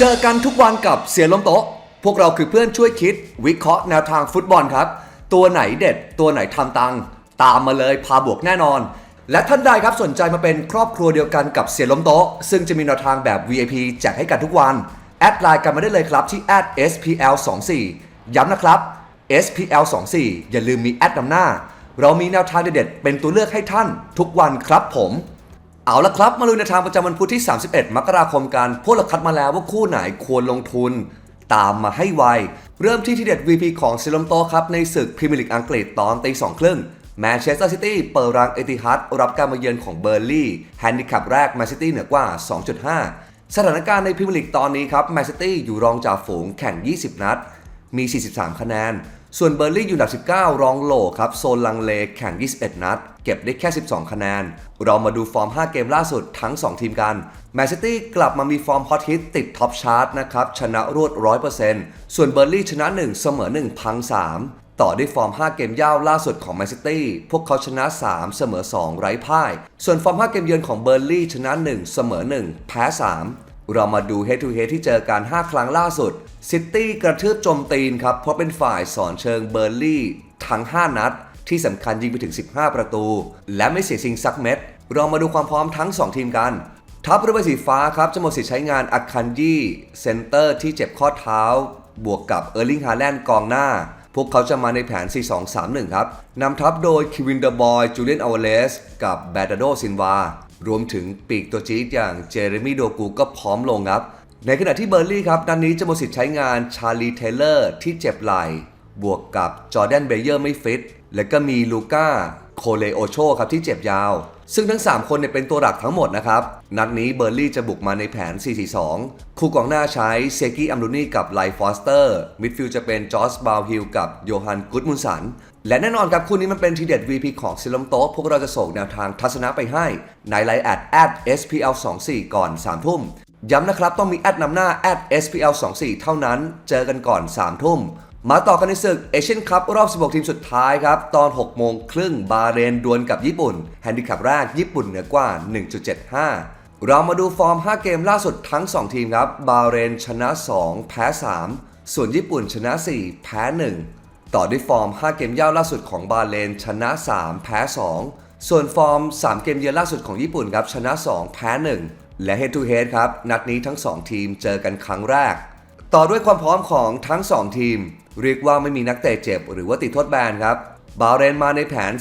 เจอกันทุกวันกับเสียล้มโต๊ะ พวกเราคือเพื่อนช่วยคิด วิเคราะห์แนวทางฟุตบอลครับ ตัวไหนเด็ด ตัวไหนทำตัง ตามมาเลยพาบวกแน่นอน และท่านใดครับสนใจมาเป็นครอบครัวเดียวกันกับเสียล้มโต๊ะ ซึ่งจะมีแนวทางแบบ VIP แจกให้กันทุกวัน แอดไลน์กันมาได้เลยครับที่ @spl24 ย้ำนะครับ SPL24 อย่าลืมมีแอดนำหน้า เรามีแนวทางเด็ดๆเป็นตัวเลือกให้ท่านทุกวันครับผม เอาละครับ มาลุยในทางประจำวันพุธที่ 31 มกราคมกันพวกเราคัดมาแล้วว่าคู่ไหนควรลงทุน ตามมาให้ไว เริ่มที่ที่เด็ด VP ของซิลมโตครับ ในศึกพรีเมียร์ลีกอังกฤษตอนตีสองครึ่งแมนเชสเตอร์ซิตี้เปิดรังเอติฮัดรับการมาเยือนของเบอร์ลี่แฮนดิแคปแรกแมนซิตี้เหนือกว่า 2.5 สถานการณ์ในพรีเมียร์ลีกตอนนี้ครับแมนซิตี้อยู่รองจ่าฝูงแข่ง 20 นัด มี 43 คะแนน ส่วนเบอร์ลี่อยู่อันดับ 19 รองโหลครับ โซนลังเลแข่ง 21 นัด เก็บได้แค่ 12 คะแนน เรามาดูฟอร์ม 5 เกมล่าสุดทั้ง 2 ทีมกันแมนซิตี้กลับมามีฟอร์มฮอตฮิตติดท็อปชาร์ตนะครับ ชนะรวด 100%ส่วนเบอร์ลี่ชนะ 1 เสมอ 1 พัง 3ต่อด้วยฟอร์ม 5 เกมย่าวล่าสุดของแมนซิตี้ พวกเขาชนะ 3 เสมอ 2 ไร้พ่าย ส่วนฟอร์ม 5 เกมเยือนของเบอร์ลี่ชนะ 1 เสมอ 1 แพ้ 3 เรามาดู Head to Head ที่เจอกัน 5 ครั้งล่าสุด ซิตี้กระทืบโจมตีนครับ เพราะเป็นฝ่ายสอนเชิงเบอร์ลี่ทั้ง 5 นัด ที่สำคัญยิงไปถึง 15 ประตู และไม่เสียซิงสักเม็ด เรามาดูความพร้อมทั้ง 2 ทีมกัน ทัพเรือใบสีฟ้าครับจะหมดสิทธิ์ใช้งานอาคันยี่เซนเตอร์ที่เจ็บข้อเท้า บวกกับเออร์ลิงฮาแลนด์กองหน้า พวกเขาจะมาในแผน 4-2-3-1 ครับนำทัพโดยคิวินเดอร์บอยจูเลียนอเวเลสกับแบดาโดซินวา รวมถึงปีกตัวจี๊ดอย่างเจเรมีโดกูก็พร้อมลงครับ ในขณะที่เบอร์ลี่ครับนัดนนี้จะหมดสิทธิ์ใช้งานชาลีเทเลอร์ที่เจ็บไหล่บวกกับจอร์แดนเบเยอร์ไม่ฟิต และก็มีลูก้าโคเลโอโชครับที่เจ็บยาว ซึ่งทั้ง 3 คนเนี่ยเป็นตัวหลักทั้งหมดนะครับ นัดนี้เบอร์ลี่จะบุกมาในแผน 4-4-2 คู่กองหน้าใช้เซกี้อัมรูนี่กับไลฟอสเตอร์ มิดฟิลด์จะเป็นจอร์จบาวฮิลกับโยฮันกุดมุนสัน และแน่นอนครับคู่นี้มันเป็นทีเด็ด VP ของซิลมโตะพวกเราจะส่งแนวทางทัศนะไปให้ในไลน์แอด at SPL24 ก่อน3ทุ่มย้ำนะครับต้องมีแอดนำหน้า at SPL24 เท่านั้น เจอกันก่อน3ทุ่มมาต่อกันในศึกเอเชียนคัพรอบ 16 ทีมสุดท้ายครับ ตอน 6 โมงครึ่งบาเรนดวลกับญี่ปุ่น แฮนดิแคปแรกญี่ปุ่นเหนือกว่า 1.75 เรามาดูฟอร์ม 5 เกมล่าสุดทั้ง 2 ทีมครับ บาเรนชนะ 2 แพ้ 3 ส่วนญี่ปุ่นชนะ 4 แพ้ 1 ต่อด้วยฟอร์ม 5 เกมเยาล่าสุดของบาเลน ชนะ 3 แพ้ 2 ส่วนฟอร์ม 3 เกมเยือนล่าสุดของญี่ปุ่นครับชนะ 2 แพ้ 1 และ Head to Head ครับ นัดนี้ทั้ง 2 ทีมเจอกันครั้งแรก ต่อด้วยความพร้อมของทั้ง 2 ทีม เรียกว่าไม่มีนักเตะเจ็บ หรือว่าติดโทษแบนครับ บาเรนมาในแผน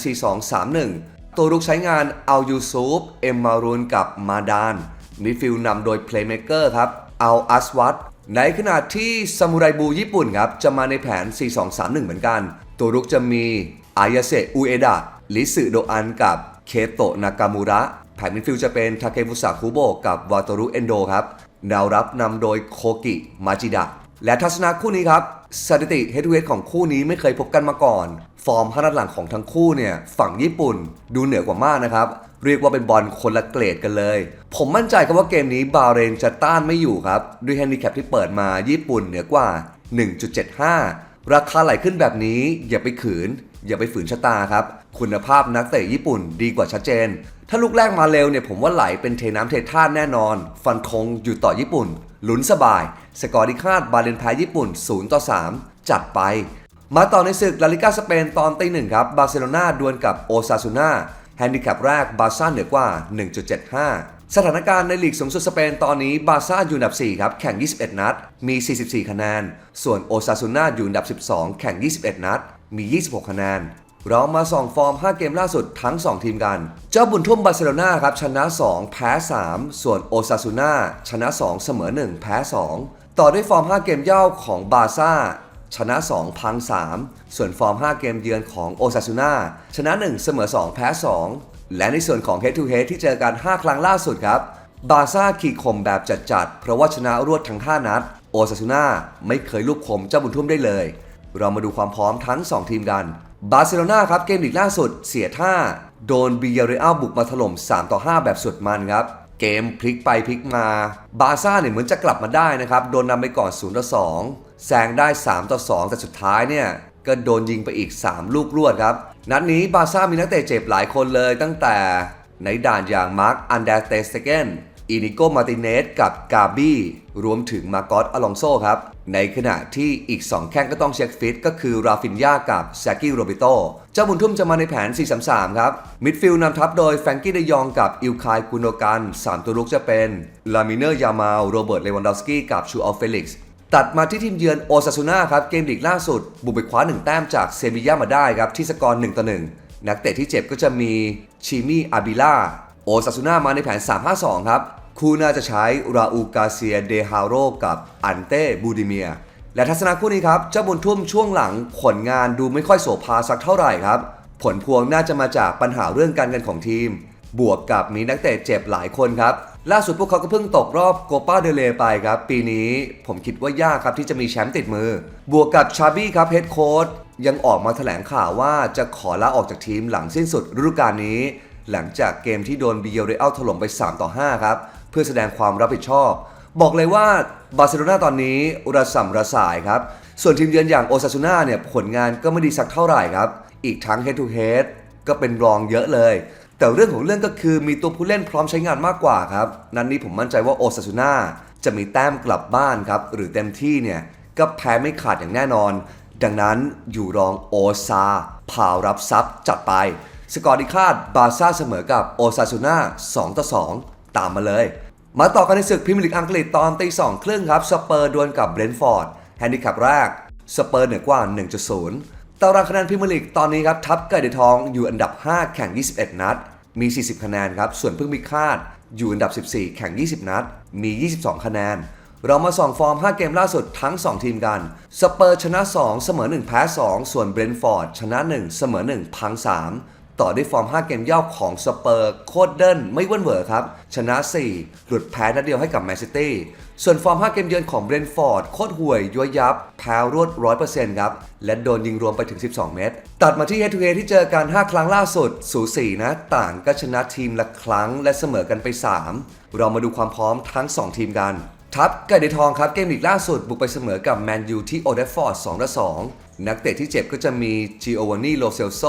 4-2-3-1 ตัวรุกใช้งานอัลยูซูฟเอ็มมารูนกับมาดานมิดฟิลด์นำโดยเพลย์เม k เกอร์ครับอัลอัสวัต ในขณะที่ซามูไรบูญี่ปุ่นครับจะมาในแผน 4-2-3-1 เหมือนกัน ตัวรุกจะมีอายาเซอุเอดะลิสึโดอันกับเคโตะนากามูระแผนมิดฟิลด์จะเป็นทาเคบุสะคุโบะกับวาโตรุเอนโดครับแนวรับนำโดยโคกิมาจิดะและทัศนะคู่นี้ครับสถิติเฮดเฮดของคู่นี้ไม่เคยพบกันมาก่อน ฟอร์มพนัดหลังของทั้งคู่เนี่ย ฝั่งญี่ปุ่นดูเหนือกว่ามากนะครับ เรียกว่าเป็นบอลคนละเกรดกันเลย ผมมั่นใจครับว่าเกมนี้บาเรนจะต้านไม่อยู่ครับ ด้วยแฮนดิแคปที่เปิดมาญี่ปุ่นเหนือกว่า 1.75 ราคาไหลขึ้นแบบนี้อย่าไปขืน อย่าไปฝืนชะตาครับ คุณภาพนักเตะญี่ปุ่นดีกว่าชัดเจน ถ้าลูกแรกมาเร็วเนี่ยผมว่าไหลเป็นเทน้ำเทท่าแน่นอน ฟันธงอยู่ต่อญี่ปุ่นลุ้นสบาย สกอร์ที่คาดบาเลนแพ้ญี่ปุ่น0ต่อ3จัดไป มาต่อในศึกลาลิกาสเปนตอนตีหนึ่งครับบาร์เซโลนาดวลกับโอซาซูนาแฮนดิแคปแรกบาร์ซ่าเหนือกว่า 1.75 สถานการณ์ในลีกสูงสุดสเปนตอนนี้บาร์ซ่าอยู่อันดับ 4 ครับ แข่ง 21 นัด มี 44 คะแนน ส่วนโอซาซูนาอยู่อันดับ 12 แข่ง 21 นัด มี 26 คะแนน เรามาส่องฟอร์ม 5 เกมล่าสุดทั้ง 2 ทีมกัน เจ้าบุญทุ่มบาร์เซโลนาครับชนะ 2 แพ้ 3 ส่วนโอซาซูนาชนะ 2 เสมอ 1 แพ้ 2 ต่อด้วยฟอร์ม 5 เกมเย่าของบาร์ซ่า ชนะ 2 พัง 3 ส่วนฟอร์ม 5 เกมเยือนของโอซาซูนาชนะ 1 เสมอ 2 แพ้ 2 และในส่วนของ Head to Head ที่เจอกัน 5 ครั้งล่าสุดครับ บาร์ซ่าขี่ข่มแบบจัดๆ เพราะว่าชนะรวดทั้ง 5 นัด โอซาซูนาไม่เคยลูกข่มเจ้าบุญทุ่มได้เลย เรามาดูความพร้อมทั้ง 2 ทีมกัน บาร์เซโลนาครับเกมลีกล่าสุดเสียท่า โดนบียเรอัลบุกมาถล่ม3ต่อ5แบบสุดมันครับ เกมพลิกไปพลิกมาบาซ่าเนี่ยเหมือนจะกลับมาได้นะครับ โดนนำไปก่อน0ต่อ2แซงได้3ต่อ2แต่สุดท้ายเนี่ยก็โดนยิงไปอีก 3 ลูกรวดครับ นัดนี้บาซ่ามีนักเตะเจ็บหลายคนเลยตั้งแต่ในด่านอย่างมาร์คอันเดรสเตสเกน อินิโกมาติเนสกับกาบี้รวมถึงมาโกอตอลองโซครับ ในขณะที่อีก 2 แข้งก็ต้องเช็คฟิต ก็คือราฟินยากับแซกิโรบิโต เจ้าบุญทุ่มจะมาในแผน 4-3-3 ครับ มิดฟิลด์นำทัพโดยแฟรงกี้เดยองกับอิลคายกุนโดกัน 3 ตัวลุกจะเป็น ลามิเนอร์ยามาลโรเบิร์ตเลวันดอฟสกี้กับชูอัลเฟลิกซ์ตัดมาที่ทีมเยือนโอซาซูน่าครับเกมลีกล่าสุด บุกไปคว้า1แต้มจากเซบีย่ามาได้ครับที่สกอร์1ต่อ1นักเตะที่เจ็บก็จะมีชิมี่อาบิล่า โอซาซูน่ามาในแผน 3-5-2 ครับ คู่น่าจะใช้ราอูกาเซียเดฮาโรกับอันเต้บูดิเมีย และทัศนะคู่นี้ครับ เจ้าบุญทุ่มช่วงหลังผลงานดูไม่ค่อยโสภาสักเท่าไหร่ครับ ผลพวงน่าจะมาจากปัญหาเรื่องการเงินของทีม บวกกับมีนักเตะเจ็บหลายคนครับ ล่าสุดพวกเขาก็เพิ่งตกรอบโกปาเดเลไปครับ ปีนี้ผมคิดว่ายากครับที่จะมีแชมป์ติดมือ บวกกับชาบี้ครับเฮดโค้ชยังออกมาแถลงข่าวว่าจะขอลาออกจากทีมหลังสิ้นสุดฤดูกาลนี้ หลังจากเกมที่โดนบีเยเรอัลถล่มไป 3 ต่อ 5 ครับ เพื่อแสดงความรับผิดชอบ บอกเลยว่าบาร์เซโลนาตอนนี้ระส่ำระสายครับ ส่วนทีมเยือนอย่างโอซาซูน่าเนี่ยผลงานก็ไม่ดีสักเท่าไหร่ครับ อีกทั้ง head to head ก็เป็นรองเยอะเลย แต่เรื่องของเรื่องก็คือมีตัวผู้เล่นพร้อมใช้งานมากกว่าครับนันนี้ผมมั่นใจว่าโอซาซูน่าจะมีแต้มกลับบ้านครับหรือเต็มที่เนี่ยก็แพ้ไม่ขาดอย่างแน่นอน ดังนั้นอยู่รองโอซาพาวรับซับจัดไป สกอร์ที่คาดบาซ่าเสมอกับโอซาซูน่า2ต่อ2 ตามมาเลย มาต่อกันในศึกพรีเมียร์ลีกอังกฤษตอนตีสองครึ่งครับ สเปอร์ดวลกับเบรนท์ฟอร์ดแฮนดิแคปแรก สเปอร์เหนือกว่า 1.0 ตารางคะแนนพรีเมียร์ลีกตอนนี้ครับทับไก่เดทองอยู่อันดับ 5 แข่ง 21 นัด มี 40 คะแนนครับ ส่วนเพิ่งมีคาดอยู่อันดับ 14 แข่ง 20 นัด มี 22 คะแนนเรามาส่องฟอร์ม 5 เกมล่าสุดทั้ง 2 ทีมกัน สเปอร์ชนะ 2 เสมอ 1 แพ้ 2 ส่วนเบรนท์ฟอร์ดชนะ 1 เสมอ 1 พัง 3 ต่อด้วยฟอร์ม 5 เกมเย่าของสเปอร์โคตรเดินไม่เว้นเหวอครับ ชนะ 4 หลุดแพ้นัดเดียวให้กับแมนซิตี้ส่วนฟอร์ม 5 เกมเยือนของเบรนฟอร์ดโคตรห่วยยัวยับ แพ้รวด 100%ครับ และโดนยิงรวมไปถึง 12 เมตร ตัดมาที่ head to head ที่เจอกัน 5 ครั้งล่าสุด สูสีนะ ต่างก็ชนะทีมละครั้งและเสมอกันไป 3 เรามาดูความพร้อมทั้ง 2 ทีมกันทัพไก่เดทองครับเกมลีกล่าสุดบุกไปเสมอกับแมนยูที่โอเดฟอร์ด2ต่อ2นักเตะที่เจ็บก็จะมีจิโอวานีโลเซลโซ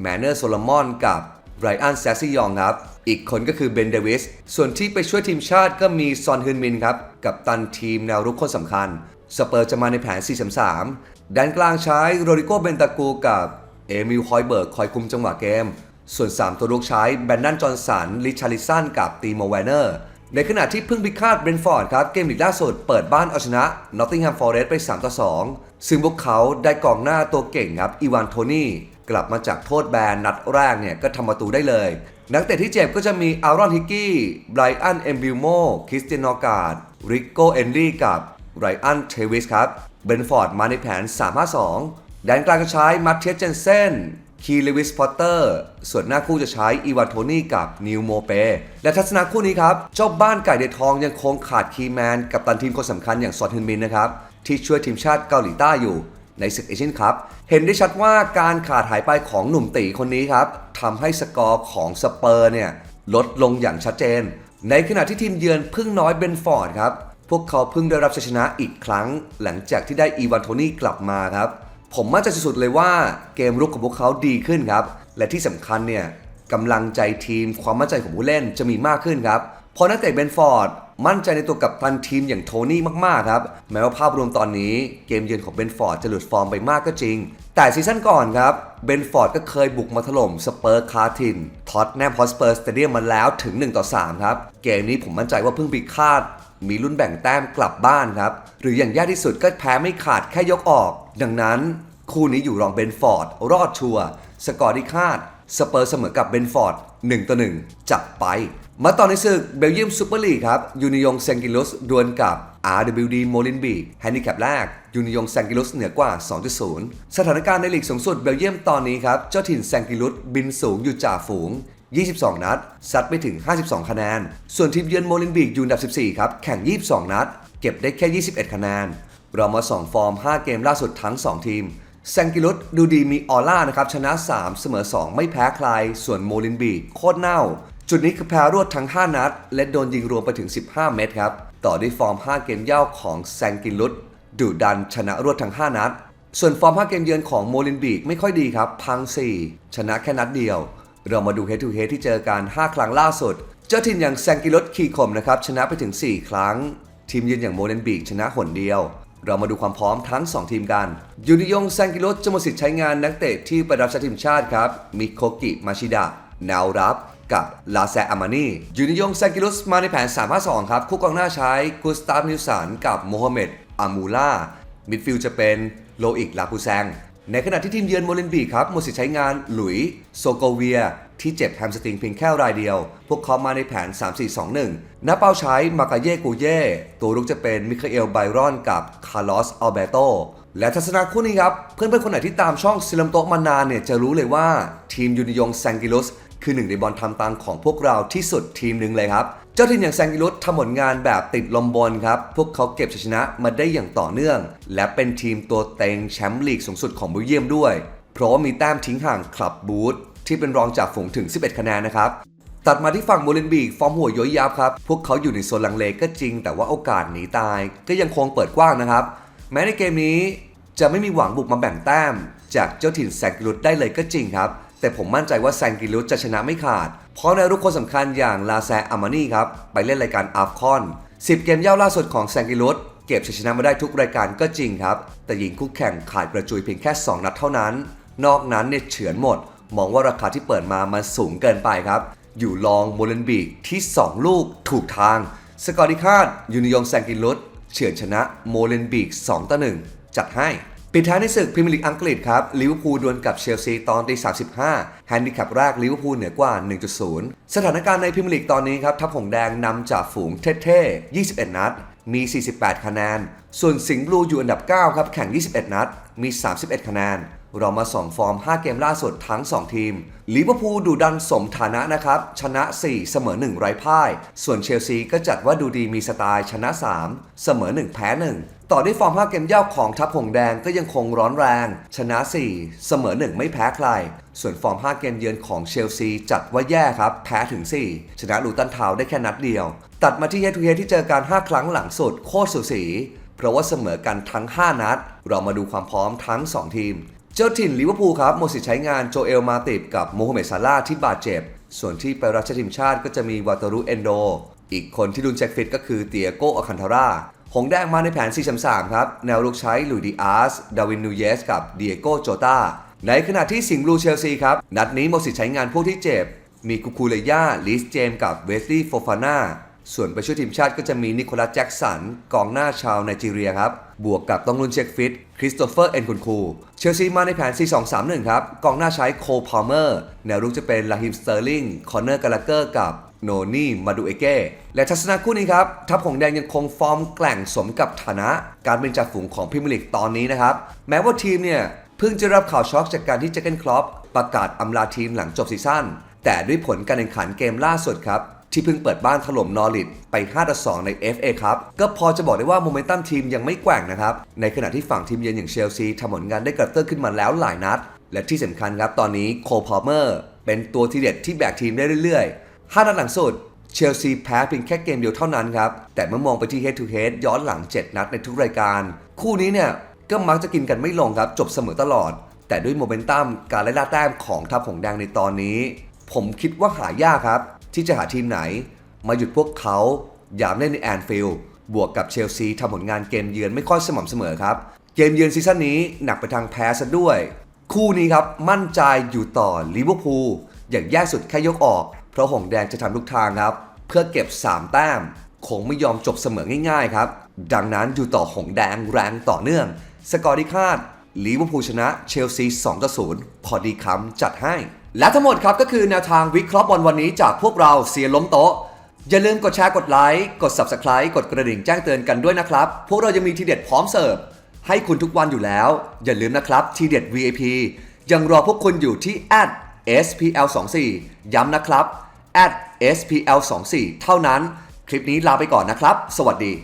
แมนเนอร์โซลมอนกับไรอันแซซี่ยองครับ อีกคนก็คือเบนเดวิส ส่วนที่ไปช่วยทีมชาติก็มีซอนฮึนมินครับ กับตันทีมแนวรุกคนสำคัญ สเปอร์จะมาในแผน 4-3-3แดนกลางใช้โรดิโกเบนตากูกับเอมิลฮอยเบิร์กคอยคุมจังหวะเกม ส่วน 3 ตัวรุกใช้แบนดันจอห์นสัน ลิชาริสันกับตีโมแวนเนอร์ ในขณะที่เพิ่งพิฆาตเบรนฟอร์ดครับ เกมลีกล่าสุดเปิดบ้านเอาชนะนอตติงแฮมฟอร์เรสต์ไป3ต่อ2ซึ่งพวกเขาได้กองหน้าตัวเก่งครับอีวานโทนี่ กลับมาจากโทษแบนนัดแรกเนี่ยก็ทำประตูได้เลย นักเตะที่เจ็บก็จะมีอารอนฮิกกี้ไบรอันเอมบิลโมคริสเตียนนอการ์ดริโกเอนรีกับไรอันเทวิสครับเบนฟอร์ดมาในแผน 3-5-2 แดนกลางก็ใช้มาร์เทสเจนเซนคีเลวิสพอตเตอร์ ส่วนหน้าคู่จะใช้อีวานโทนี่กับนิวโมเป และทัศนะคู่นี้ครับเจ้าบ้านไก่เดทองยังคงขาดคีย์แมนกับตันทีมคนสำคัญอย่างซอนฮึนมินนะครับที่ช่วยทีมชาติเกาหลีใต้อยู่ ในศึกเอเชียนคัพเห็นได้ชัดว่าการขาดหายไปของหนุ่มตีคนนี้ครับทำให้สกอร์ของสเปอร์เนี่ยลดลงอย่างชัดเจน ในขณะที่ทีมเยือนพึ่งน้อยเบนฟอร์ดครับ พวกเขาเพิ่งได้รับชัยชนะอีกครั้ง หลังจากที่ได้อีวานโทนี่กลับมาครับ ผมมั่นใจสุดๆเลยว่าเกมรุกของพวกเขาดีขึ้นครับ และที่สำคัญเนี่ยกำลังใจทีมความมั่นใจของผู้เล่นจะมีมากขึ้นครับเพราะนักเตะเบนฟอร์ด มั่นใจในตัวกับตันทีมอย่างโทนี่มากๆครับ แม้ว่าภาพรวมตอนนี้เกมเยือนของเบนฟอร์ดจะหลุดฟอร์มไปมากก็จริง แต่ซีซั่นก่อนครับเบนฟอร์ดก็เคยบุกมาถล่มสเปอร์คาทินท็อตแนมฮอสเปอร์สเตเดียมมาแล้วถึง1ต่อ3ครับ เกมนี้ผมมั่นใจว่าเพิ่งพิฆาตมีลุ้นแบ่งแต้มกลับบ้านครับ หรืออย่างแย่ที่สุดก็แพ้ไม่ขาดแค่ยกออก ดังนั้น คู่นี้อยู่รองเบนฟอร์ดรอดชัวร์สกอร์ที่คาดสเปอร์เสมอกับเบนฟอร์ด 1 ต่อ 1 จับไป มาต่อในศึกเบลเยียมซูเปอร์ลีกครับ ยูนิยงเซงกิลุสดวลกับ RWD โมลินบีแฮนดิแคปแรก ยูนิยงแซงกิลุสเหนือกว่า 2.0 สถานการณ์ในลีกสูงสุดเบลเยียมตอนนี้ครับ เจ้าถิ่นแซงกิลุสบินสูงอยู่จ่าฝูง 22 นัด ซัดไปถึง 52 คะแนน ส่วนทีมเยือนโมลินบีกอยู่อันดับ 14 ครับ แข่ง 22 นัด เก็บได้แค่ 21 คะแนนเรามาส่องฟอร์ม 5 เกมล่าสุดทั้ง 2 ทีม แซงกิลุสดูดีมีออร่านะครับ ชนะ 3 เสมอ 2 ไม่แพ้ใคร ส่วนโมลินบีโคตรเน่า จุดนี้คือแพ้รวดทั้ง 5 นัด และโดนยิงรวมไปถึง 15 เม็ดครับ ต่อด้วยฟอร์ม 5 เกมเย่าของแซงกิลุสดุดันชนะรวดทั้ง 5 นัด ส่วนฟอร์ม 5 เกมเยือนของโมลินบีไม่ค่อยดีครับ พัง 4 ชนะแค่นัดเดียว เรามาดู head to head ที่เจอกัน 5 ครั้งล่าสุด เจ้าถิ่นอย่างแซงกิรสขี่ข่มนะครับชนะไปถึง 4 ครั้ง ทีมเยือนอย่างโมเดนบีกชนะหนเดียว เรามาดูความพร้อมทั้ง 2 ทีมกัน ยูนิยงแซงกิรสจะหมดสิทธิ์ใช้งานนักเตะที่ไปรับใช้ทีมชาติครับ มิโคกิ มาชิดะแนวรับกับลาแซอามานียูนิยงแซงกิรุสมาในแผน 3-5-2 ครับ คู่กองหน้าใช้กุสตาฟนิวสันกับโมฮัมเหม็ดอามูล่า มิดฟิลด์จะเป็นโลอิกลาปูแซง ในขณะที่ทีมเยือนโมเลนบีครับหมดสิทธิ์ใช้งานหลุยโซโกเวีย ที่เจ็บแฮมสตริงเพียงแค่รายเดียว พวกเขามาในแผน 3-4-2-1 หน้าเป้าใช้ มากาเย่กูเย่ ตัวรุกจะเป็นมิคาเอลไบรอนกับคาร์ลอสอัลเบโตและทัศนะคู่นี้ครับ เพื่อนๆคนไหนที่ตามช่องซิลัมโตมานานเนี่ยจะรู้เลยว่าทีมยูนิยงแซงกิลุสคือหนึ่งในบอลทำตังของพวกเราที่สุดทีมหนึ่งเลยครับ เจ้าทีมอย่างแซงกิลุสทำผลงานแบบติดลมบนครับ พวกเขาเก็บชัยชนะมาได้อย่างต่อเนื่อง และเป็นทีมตัวเต็งแชมป์ลีกสูงสุดของเบลเยียมด้วย เพราะมีแต้มทิ้งห่างคลับบูธ ที่เป็นรองจากฝูงถึง 11 คะแนนนะครับตัดมาที่ฝั่งโมเลนบีกฟอร์มหัวย้อยยับครับ พวกเขาอยู่ในโซนลังเลก็จริง แต่ว่าโอกาสหนีตาย ก็ยังคงเปิดกว้างนะครับ แม้ในเกมนี้จะไม่มีหวังบุกมาแบ่งแต้ม จากเจ้าถิ่นแซงกิลุสได้เลยก็จริงครับ แต่ผมมั่นใจว่าแซงกิลุสจะชนะไม่ขาด เพราะในรุ่นคนสำคัญอย่างลาแซอามานีครับ ไปเล่นรายการอาฟคอน 10 เกมเย่าล่าสุดของแซงกิลุสเก็บชัยชนะมาได้ทุกรายการก็จริงครับ แต่ยิงคู่แข่งขาดกระจุยเพียงแค่ 2 นัดเท่านั้น นอกนั้นเนี่ยเฉือนหมด มองว่าราคาที่เปิดมามันสูงเกินไปครับ อยู่ลองโมเลนบีกที่ 2 ลูกถูกทาง สกอร์ที่คาดยูนิยงแซงกินลุสเฉือนชนะโมเลนบีก2ต่อ1จัดให้ปิดท้ายในศึกพรีเมียร์ลีกอังกฤษครับลิเวอร์พูลดวลกับเชลซีตอนตี35แฮนดิแคปแรกลิเวอร์พูลเหนือกว่า 1.0 สถานการณ์ในพรีเมียร์ลีกตอนนี้ครับทัพหงส์แดงนำจากฝูงเท่ๆ 21 นัด มี 48 คะแนน ส่วนสิงห์บลูอยู่อันดับ 9 ครับ แข่ง 21 นัด มี 31 คะแนน เรามาส่องฟอร์ม 5 เกมล่าสุดทั้ง 2 ทีม ลิเวอร์พูลดูดันสมฐานะนะครับ ชนะ 4 เสมอ 1 ไร้พ่าย ส่วนเชลซีก็จัดว่าดูดีมีสไตล์ชนะ 3 เสมอ 1 แพ้ 1 ต่อด้วยฟอร์ม 5 เกมเย่าของทัพหงแดงก็ยังคงร้อนแรง ชนะ 4 เสมอ 1 ไม่แพ้ใคร ส่วนฟอร์ม 5 เกมเยือนของเชลซีจัดว่าแย่ครับ แพ้ถึง 4 ชนะลูตันทาวได้แค่นัดเดียว ตัดมาที่เฮทูเฮที่เจอกัน5ครั้งหลังสุดโคตรสูสี เพราะว่าเสมอกันทั้ง 5 นัด เรามาดูความพร้อมทั้ง 2 ทีม เจ้าถิ่นลิเวอร์พูลครับหมดสิทธิ์ใช้งานโจเอลมาติบกับโมฮัมเหม็ดซาลาที่บาดเจ็บ ส่วนที่ไปรับใช้ทีมชาติก็จะมีวาตารุเอนโด อีกคนที่ดุนเช็คฟิตก็คือเตียโกอคันทาร่าหงแดงมาในแผน 4-3-3 ครับ แนวรุกใช้ลุยดิอาส ดาวินนูเยส กับเดียโกโจตาในขณะที่สิงห์บลูเชลซีครับ นัดนี้หมดสิทธิ์ใช้งานพวกที่เจ็บ มีคุคูเลย่าลิสเจมกับเวสลีย์โฟฟาน่า ส่วนไปช่วยทีมชาติก็จะมีนิโคลัสแจ็กสันกองหน้าชาวไนจีเรียครับ บวกกับต้องลุนเช็คฟิต คริสโตเฟอร์เอ็นคุนคู เชลซีมาในแผน 4-2-3-1 ครับ กองหน้าใช้โคพาลเมอร์ แนวรุกจะเป็นลาฮิมสเตอร์ลิง คอนเนอร์กาลาเกอร์กับโนนี่ มาดูเอเก้ และทัศนคู่นี้ครับ ทัพของแดงยังคงฟอร์มแกล่งสมกับฐานะ การเป็นจ่าฝูงของพรีเมียร์ลีกตอนนี้นะครับ แม้ว่าทีมเนี่ยเพิ่งจะรับข่าวช็อกจากการที่เจเกนคลอปประกาศอำลาทีมหลังจบซีซั่นแต่ด้วยผลการแข่งขันเกมล่าสุดครับ ที่เพิ่งเปิดบ้านถล่มนอริทไป5-2ใน FA ครับก็พอจะบอกได้ว่าโมเมนตัมทีมยังไม่แกว่งนะครับ ในขณะที่ฝั่งทีมเยือนอย่างเชลซีทำผลงานได้กระเตื้องขึ้นมาแล้วหลายนัด และที่สำคัญครับตอนนี้โคพาลเมอร์เป็นตัวทีเด็ดที่แบกทีมได้เรื่อยๆ5นัดหลังสุดเชลซีแพ้เพียงแค่เกมเดียวเท่านั้นครับ แต่เมื่อมองไปที่ head to head ย้อนหลัง 7 นัดในทุกรายการ คู่นี้เนี่ยก็มักจะกินกันไม่ลงครับ จบเสมอตลอด แต่ด้วยโมเมนตัมการไล่ล่าแต้มของทัพหงแดงในตอนนี้ ผมคิดว่าหายากครับ ที่จะหาทีมไหน มาหยุดพวกเขายามเล่นในแอนฟิลด์บวกกับเชลซีทำผลงานเกมเยือนไม่ค่อยสม่ำเสมอครับ เกมเยือนซีซั่นนี้หนักไปทางแพ้ซะด้วย คู่นี้ครับมั่นใจอยู่ต่อลิเวอร์พูลอย่างแย่สุดแค่ยกออก เพราะหงแดงจะทำทุกทางครับ เพื่อเก็บ 3 แต้ม คงไม่ยอมจบเสมอง่ายๆครับ ดังนั้นอยู่ต่อหงแดงแรงต่อเนื่อง สกอร์ที่คาด ลิเวอร์พูลชนะเชลซี2ต่อ0พอดีคำจัดให้ และทั้งหมดครับก็คือแนวทางวิเคราะห์บอลวันนี้จากพวกเราเสียล้มโต๊ะ อย่าลืมกดแชร์กดไลค์กด Subscribe กดกระดิ่งแจ้งเตือนกันด้วยนะครับ พวกเรายังมีทีเด็ดพร้อมเสิร์ฟให้คุณทุกวันอยู่แล้ว อย่าลืมนะครับทีเด็ด VIP ยังรอพวกคุณอยู่ที่ @spl24 ย้ำนะครับ @spl24 เท่านั้น คลิปนี้ลาไปก่อนนะครับ สวัสดี